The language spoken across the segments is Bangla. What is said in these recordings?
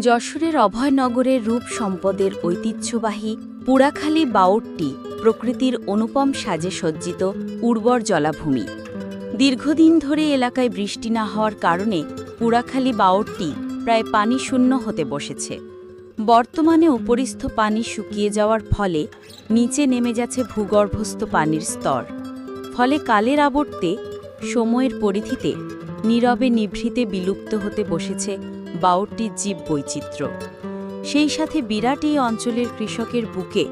যশোরের অভয়নগরের রূপ সম্পদের ঐতিহ্যবাহী পুরাখালী বাউটটি প্রকৃতির অনুপম সাজে সজ্জিত উর্বর জলাভূমি। দীর্ঘদিন ধরে এলাকায় বৃষ্টি না হওয়ার কারণে পুরাখালী বাউটটি প্রায় পানি শূন্য হতে বসেছে। বর্তমানে উপরিস্থ পানি শুকিয়ে যাওয়ার ফলে নিচে নেমে যাচ্ছে ভূগর্ভস্থ পানির স্তর। ফলে কালের আবর্তে সময়ের পরিধিতে নীরবে নিভৃতে বিলুপ্ত হতে বসেছে বাউটটির জীব বৈচিত্র্য। সেই সাথে বিরাট এই অঞ্চলের কৃষকের বুকে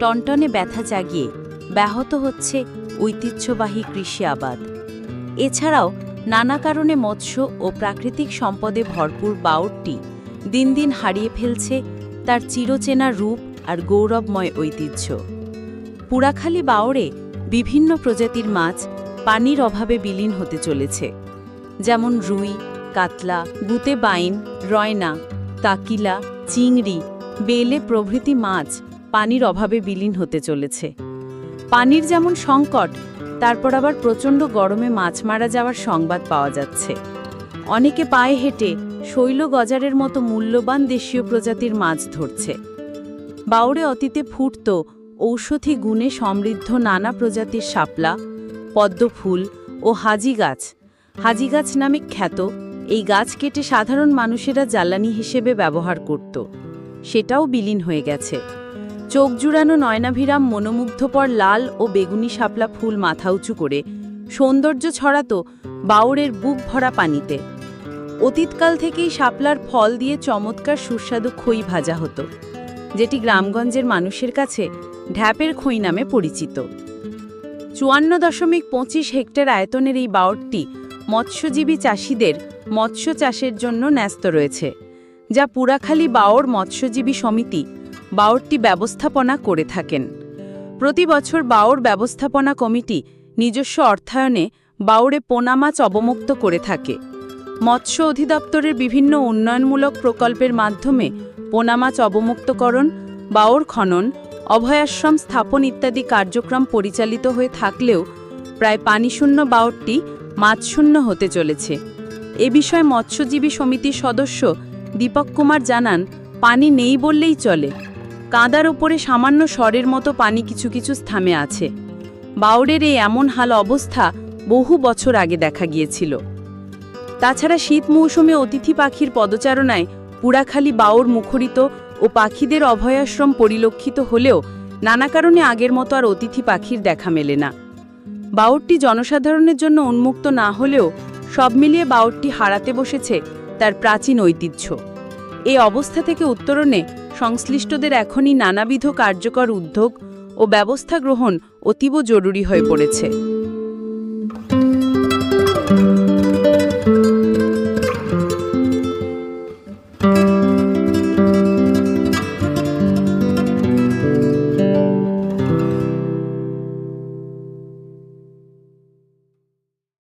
টনটনে ব্যথা জাগিয়ে ব্যাহত হচ্ছে ঐতিহ্যবাহী কৃষি আবাদ। এছাড়াও নানা কারণে মৎস্য ও প্রাকৃতিক সম্পদে ভরপুর বাউটটি দিন দিন হারিয়ে ফেলছে তার চিরচেনা রূপ আর গৌরবময় ঐতিহ্য। পুরাখালী বাওড়ে বিভিন্ন প্রজাতির মাছ পানির অভাবে বিলীন হতে চলেছে, যেমন রুই কাতলা, গুতে বাইন, রয়না, তাকিলা, চিংড়ি, বেলে প্রভৃতি মাছ পানির অভাবে বিলীন হতে চলেছে। পানির যেমন সংকট, তারপর আবার প্রচণ্ড গরমে মাছ মারা যাওয়ার সংবাদ পাওয়া যাচ্ছে। অনেকে পায়ে হেঁটে শৈল গজারের মতো মূল্যবান দেশীয় প্রজাতির মাছ ধরছে। বাউরে অতীতে ফুটত ঔষধি গুণে সমৃদ্ধ নানা প্রজাতির শাপলা, পদ্মফুল ও হাজি গাছ হাজি গাছ নামে খ্যাত এই গাছ কেটে সাধারণ মানুষেরা জ্বালানি হিসেবে ব্যবহার করত। সেটাও বিলীন হয়ে গেছে। চোখ জুড়ানো নয়নাভিরাম মনোমুগ্ধপর লাল ও বেগুনি শাপলা ফুল মাথা উঁচু করে সৌন্দর্য ছড়াতো বাউরের বুক ভরা পানিতে। অতীতকাল থেকেই শাপলার ফল দিয়ে চমৎকার সুস্বাদু খই ভাজা হতো, যেটি গ্রামগঞ্জের মানুষের কাছে ঢ্যাপের খই নামে পরিচিত। চুয়ান্ন দশমিক পঁচিশ হেক্টর আয়তনের এই বাউরটি মৎস্যজীবী চাষিদের মৎস্য চাষের জন্য ন্যস্ত রয়েছে, যা পুরাখালী বাওর মৎস্যজীবী সমিতি বাওরটি ব্যবস্থাপনা করে থাকেন। প্রতি বছর বাওর ব্যবস্থাপনা কমিটি নিজস্ব অর্থায়নে বাউরে পোনা মাছ অবমুক্ত করে থাকে। মৎস্য অধিদপ্তরের বিভিন্ন উন্নয়নমূলক প্রকল্পের মাধ্যমে পোনা মাছ অবমুক্তকরণ, বাওর খনন, অভয়াশ্রম স্থাপন ইত্যাদি কার্যক্রম পরিচালিত হয়ে থাকলেও প্রায় পানিশূন্য বাওরটি মাছশূন্য হতে চলেছে। এ বিষয়ে মৎস্যজীবী সমিতির সদস্য দীপক কুমার জানান, পানি নেই বললেই চলে। কাঁদার ওপরে সামান্য স্বরের মতো পানি কিছু কিছু স্থামে আছে। বাউরের এই এমন হাল অবস্থা বহু বছর আগে দেখা গিয়েছিল। তাছাড়া শীত মৌসুমে অতিথি পাখির পদচারণায় পুরাখালী বাউর মুখরিত ও পাখিদের অভয়াশ্রম পরিলক্ষিত হলেও নানা কারণে আগের মতো আর অতিথি পাখির দেখা মেলে না। বাউরটি জনসাধারণের জন্য উন্মুক্ত না হলেও সব মিলিয়ে বাউরটি হারাতে বসেছে তার প্রাচীন ঐতিহ্য। এই অবস্থা থেকে উত্তরণে সংশ্লিষ্টদের এখনই নানাবিধ কার্যকর উদ্যোগ ও ব্যবস্থা গ্রহণ অতীব জরুরি হয়ে পড়েছে।